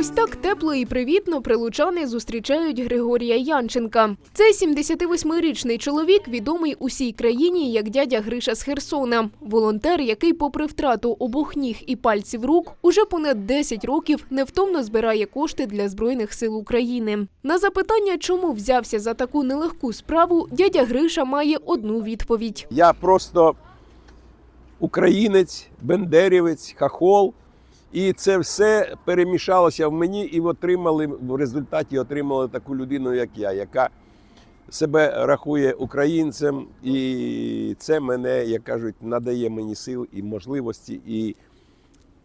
Ось так тепло і привітно прилучани зустрічають Григорія Янченка. Цей 78-річний чоловік відомий усій країні як дядя Гриша з Херсона. Волонтер, який, попри втрату обох ніг і пальців рук, уже понад 10 років невтомно збирає кошти для збройних сил України. На запитання, чому взявся за таку нелегку справу, дядя Гриша має одну відповідь. Я просто українець, бендерівець, хахол. І це все перемішалося в мені, і отримали в результаті отримали таку людину, як я, яка себе рахує українцем, і це мене, як кажуть, надає мені сил і можливості, і,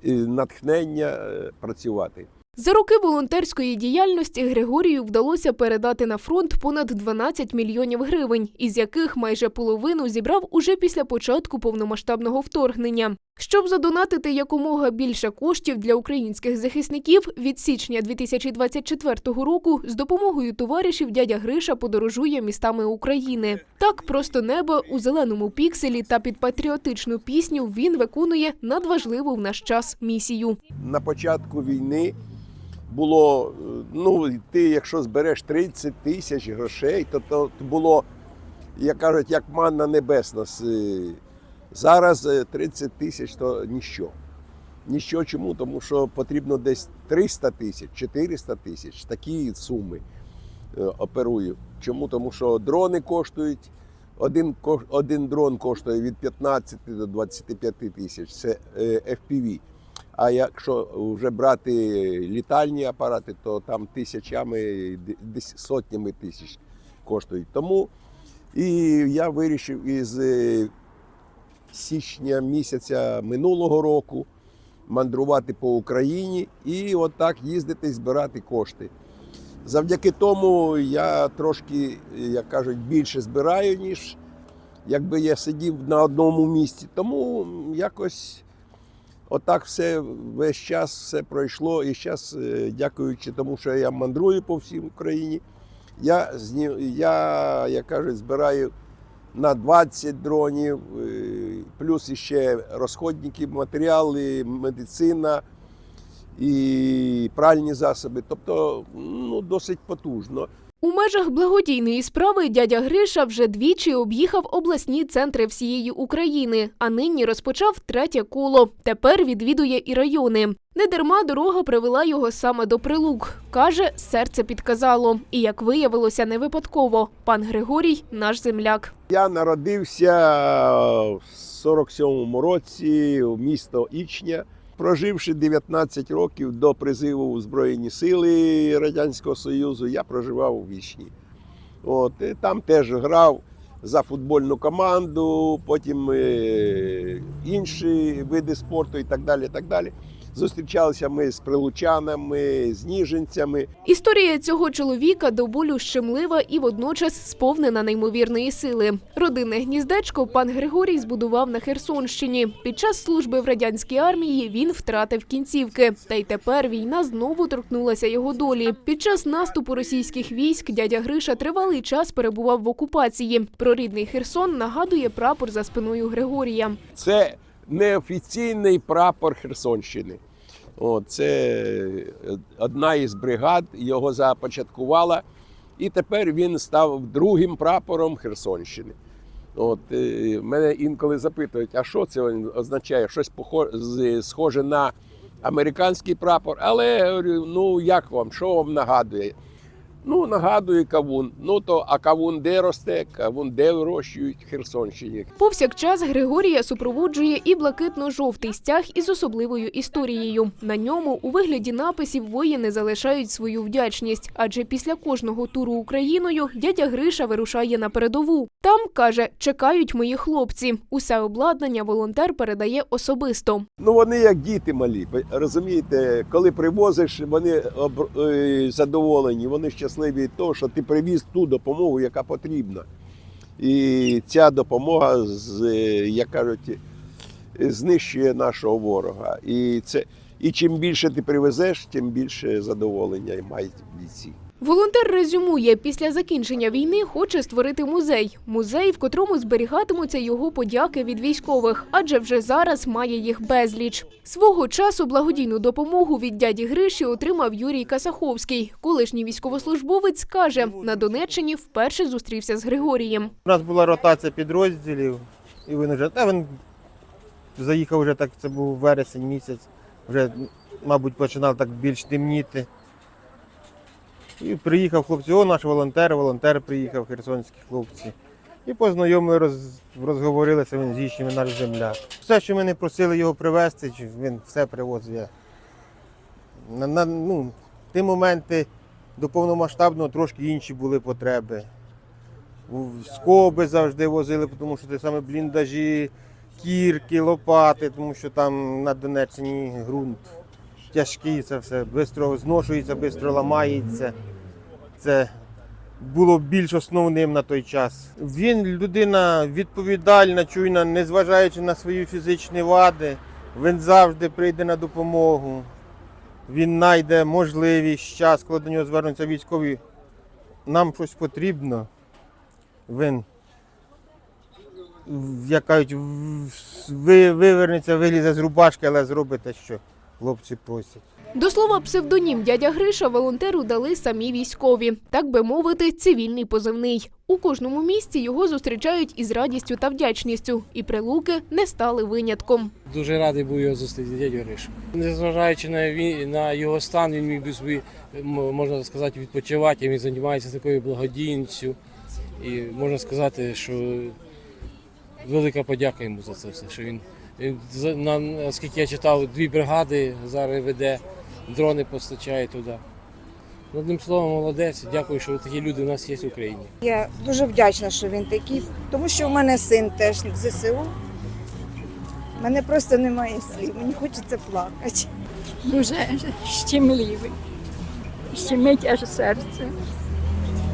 і натхнення е, працювати. За роки волонтерської діяльності Григорію вдалося передати на фронт понад 12 мільйонів гривень, із яких майже половину зібрав уже після початку повномасштабного вторгнення. Щоб задонатити якомога більше коштів для українських захисників, від січня 2024 року з допомогою товаришів дядя Гриша подорожує містами України. Так просто небо у зеленому пікселі та під патріотичну пісню він виконує надважливу в наш час місію. На початку війни було, ну, ти якщо збереш 30 тисяч грошей, то, то було, як кажуть, як манна небесна. Зараз е, 30 тисяч то ніщо. Ніщо чому? Тому що потрібно десь 300 тисяч, 400 тисяч. Такі суми е, оперую. Чому? Тому що дрони коштують. Один, один дрон коштує від 15 до 25 тисяч. Це е, FPV. А якщо вже брати літальні апарати, то там тисячами, сотнями тисяч коштують. Тому і я вирішив із е, січня місяця минулого року мандрувати по Україні і отак їздити і збирати кошти. Завдяки тому я трошки, як кажуть, більше збираю, ніж якби я сидів на одному місці. Тому якось отак все весь час все пройшло. І зараз, дякуючи тому, що я мандрую по всій Україні, я, я як кажуть, збираю на 20 дронів, е, плюс ще розходники, матеріали, медицина і пральні засоби. Тобто ну, досить потужно. У межах благодійної справи дядя Гриша вже двічі об'їхав обласні центри всієї України, а нині розпочав третє коло. Тепер відвідує і райони. Недарма дорога привела його саме до прилук. Каже, серце підказало. І як виявилося, не випадково. Пан Григорій наш земляк. Я народився в 47-му році в місто Ічня. Проживши 19 років до призиву у Збройні Сили Радянського Союзу, я проживав у Вічні. От, і там теж грав за футбольну команду, потім е, інші види спорту і так далі. так далі. Зустрічалися ми з прилучанами, з ніженцями. Історія цього чоловіка до болю щемлива і водночас сповнена неймовірної сили. Родинне гніздечко пан Григорій збудував на Херсонщині. Під час служби в радянській армії він втратив кінцівки. Та й тепер війна знову торкнулася його долі. Під час наступу російських військ дядя Гриша тривалий час перебував в окупації. Про рідний Херсон нагадує прапор за спиною Григорія. Це неофіційний прапор Херсонщини. О, це одна із бригад його започаткувала, і тепер він став другим прапором Херсонщини. От, е, мене інколи запитують, а що це означає? Щось схоже на американський прапор. Але я говорю, ну як вам, що вам нагадує? Ну, нагадує кавун. Ну то а кавун де росте, кавун де вирощують в Херсонщині. Повсякчас Григорія супроводжує і блакитно-жовтий стяг із особливою історією. На ньому у вигляді написів воїни залишають свою вдячність, адже після кожного туру Україною дядя Гриша вирушає на передову. Там каже, чекають мої хлопці. Усе обладнання волонтер передає особисто. Ну вони як діти малі. Розумієте, коли привозиш, вони е, задоволені, вони щасливі від того, що ти привіз ту допомогу, яка потрібна. І ця допомога, як кажуть, знищує нашого ворога. І, це, і чим більше ти привезеш, тим більше задоволення мають бійці. Волонтер резюмує, після закінчення війни хоче створити музей. Музей, в котрому зберігатимуться його подяки від військових, адже вже зараз має їх безліч. Свого часу благодійну допомогу від дяді Гриші отримав Юрій Касаховський. Колишній військовослужбовець каже, на Донеччині вперше зустрівся з Григорієм. У нас була ротація підрозділів, і він вже, та він заїхав вже так, це був вересень місяць, вже, мабуть, починав так більш темніти. І приїхав хлопці, о, наш волонтер, волонтер приїхав, херсонські хлопці. І познайомили, роз, розговорилися, він з їхніми наш земляк. Все, що ми не просили його привезти, він все привозив. Я. На, на, ну, ті моменти до повномасштабного трошки інші були потреби. Скоби завжди возили, тому що це саме бліндажі, кірки, лопати, тому що там на Донеччині ґрунт тяжкий, це все швидко зношується, швидко ламається. Це було більш основним на той час. Він людина відповідальна, чуйна, незважаючи на свої фізичні вади, він завжди прийде на допомогу. Він знайде можливість час, коли до нього звернуться військові. Нам щось потрібно він, як кажуть, ви, вивернеться, вилізе з рубашки, але зробить те, що хлопці просять. До слова, псевдонім дядя Гриша волонтеру дали самі військові, так би мовити, цивільний позивний. У кожному місці його зустрічають із радістю та вдячністю, і прилуки не стали винятком. Дуже радий був його зустріти дядю Гришу. Незважаючи на, він, на його стан, він міг би собі, можна сказати, відпочивати. Він займається такою благодійністю. І можна сказати, що велика подяка йому за це все. Що він, наскільки я читав, дві бригади зараз веде, дрони постачає туди. Одним словом, молодець. Дякую, що такі люди у нас є в Україні. Я дуже вдячна, що він такий, тому що в мене син теж в ЗСУ. У мене просто немає слів, мені хочеться плакати. дуже щемливий. Щемить аж серце.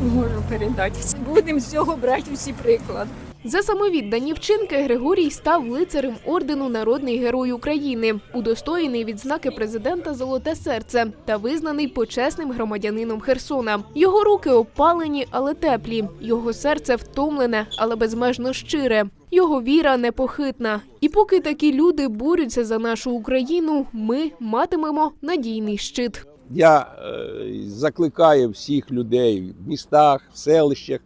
Можу передати. Будемо з цього брати всі приклади. За самовіддані вчинки Григорій став лицарем ордену Народний герой України, удостоєний відзнаки президента Золоте серце та визнаний почесним громадянином Херсона. Його руки опалені, але теплі. Його серце втомлене, але безмежно щире. Його віра непохитна. І поки такі люди борються за нашу Україну, ми матимемо надійний щит. Я е, закликаю всіх людей в містах, в селищах,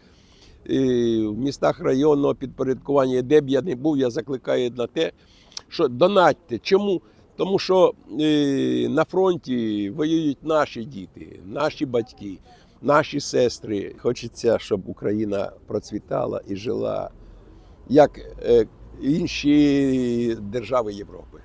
в містах районного підпорядкування, де б я не був, я закликаю на те, що донатьте. Чому? Тому що е, на фронті воюють наші діти, наші батьки, наші сестри. Хочеться, щоб Україна процвітала і жила як е, інші держави Європи.